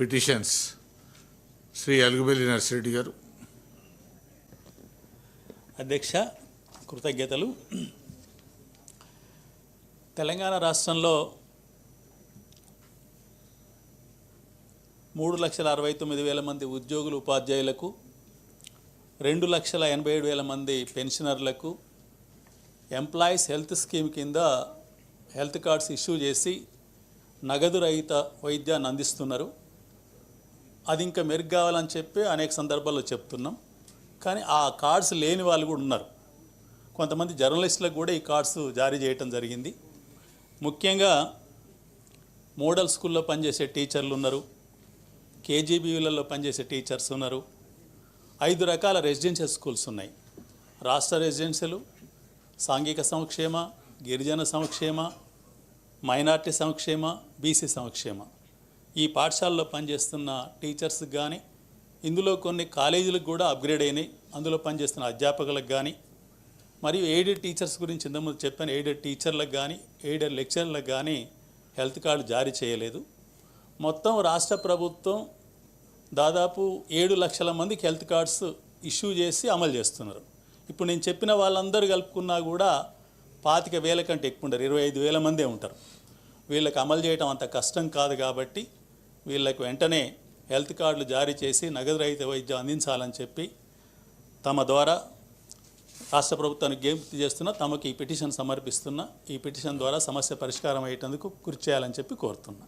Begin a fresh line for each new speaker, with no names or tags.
Petitions. Shri Alugubelli Narsireddy గారు.
అధ్యక్ష కృతజ్ఞతలు. తెలంగాణ రాష్ట్రంలో మూడు లక్షల అరవై తొమ్మిది వేల మంది ఉద్యోగులు ఉపాధ్యాయులకు రెండు లక్షల ఎనభై ఏడు వేల మంది పెన్షనర్లకు ఎంప్లాయీస్ హెల్త్ స్కీమ్ కింద హెల్త్ కార్డ్స్ ఇష్యూ చేసి నగదు రహిత వైద్యాన్ని అందిస్తున్నారు. అది ఇంకా మెరుగు కావాలని చెప్పి అనేక సందర్భాల్లో చెప్తున్నాం. కానీ ఆ కార్డ్స్ లేని వాళ్ళు కూడా ఉన్నారు. కొంతమంది జర్నలిస్టులకు కూడా ఈ కార్డ్స్ జారీ చేయటం జరిగింది. ముఖ్యంగా మోడల్ స్కూల్లో పనిచేసే టీచర్లు ఉన్నారు. కేజీబీలలో పనిచేసే టీచర్స్ ఉన్నారు. ఐదు రకాల రెసిడెన్షియల్ స్కూల్స్ ఉన్నాయి. రాష్ట్ర రెసిడెన్షియల్ సాంఘిక సంక్షేమ గిరిజన సంక్షేమ మైనార్టీ సంక్షేమ బీసీ సంక్షేమ. ఈ పాఠశాలలో పనిచేస్తున్న టీచర్స్కి కానీ ఇందులో కొన్ని కాలేజీలకు కూడా అప్గ్రేడ్ అయినాయి. అందులో పనిచేస్తున్న అధ్యాపకులకు కానీ మరియు ఎయిడెడ్ టీచర్స్ గురించి ఇంతకుముందు చెప్పాను. ఎయిడెడ్ టీచర్లకు కానీ ఎయిడెడ్ లెక్చర్లకు కానీ హెల్త్ కార్డు జారీ చేయలేదు. మొత్తం రాష్ట్ర ప్రభుత్వం దాదాపు ఏడు లక్షల మందికి హెల్త్ కార్డ్స్ ఇష్యూ చేసి అమలు చేస్తున్నారు. ఇప్పుడు నేను చెప్పిన వాళ్ళందరూ కలుపుకున్నా కూడా పాతిక వేల కంటే ఎక్కువ ఉండరు. ఇరవై ఐదు వేల మందే ఉంటారు. వీళ్ళకి అమలు చేయడం అంత కష్టం కాదు కాబట్టి వీళ్ళకు వెంటనే హెల్త్ కార్డులు జారీ చేసి నగదు రహిత వైద్యం అందించాలని చెప్పి తమ ద్వారా రాష్ట్ర ప్రభుత్వానికి విజ్ఞప్తి చేస్తున్నా తమకు ఈ పిటిషన్ సమర్పిస్తున్నా ఈ పిటిషన్ ద్వారా సమస్య పరిష్కారం అయ్యేటందుకు కృషి చేయాలని చెప్పి కోరుతున్నా.